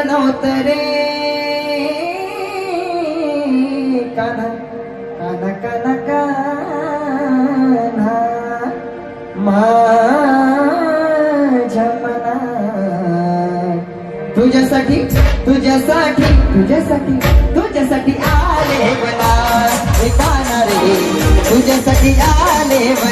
नव्हतं रे. काना काना काना काना. माझ्या मना तुझ्यासाठी तुझ्यासाठी तुझ्यासाठी तुझ्यासाठी आले मला काना रे तुझ्यासाठी आले मला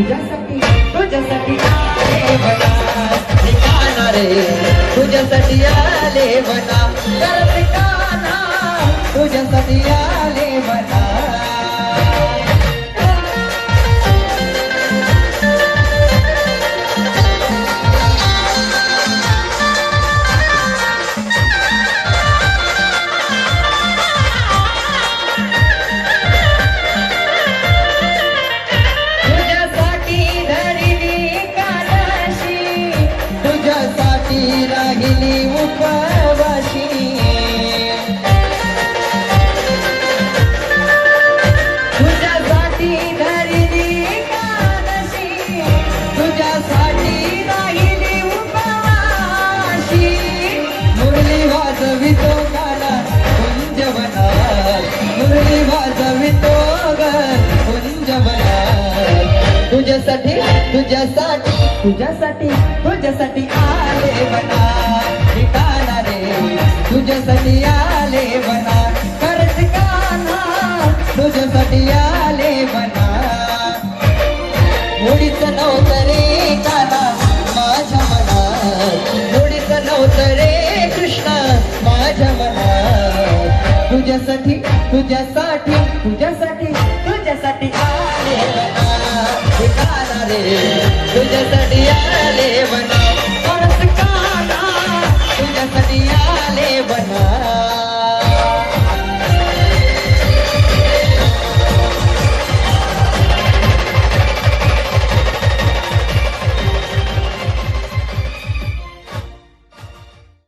तुझ्यासाठी तुझ्यासाठी आले बना. ठिकाणा रे तुझ्यासाठी आले बना. करत तुझ्यासाठी आले बना. तुझ्यासाठी राहिली उपवाशी तुझ्यासाठी धरली तुझ्यासाठी राहिली उपवाशी मुरली वाजवितो गाला कुंजवनात मुरली वाजवितो ग कुंजवनात तुझ्यासाठी तुझ्यासाठी तुझ्यासाठी तुझ्यासाठी आले बना. ठिकाणा रे तुझ्यासाठी आले बना. खरंच काना तुझ्यासाठी आले बना. मुळीच नव्हतं रे काना माझ्या मना मुळीच नव्हतं रे कृष्ण माझ्या मना तुझ्यासाठी तुझ्यासाठी तुझ्यासाठी तुझ्यासाठी आले. तुझ्यासाठी आले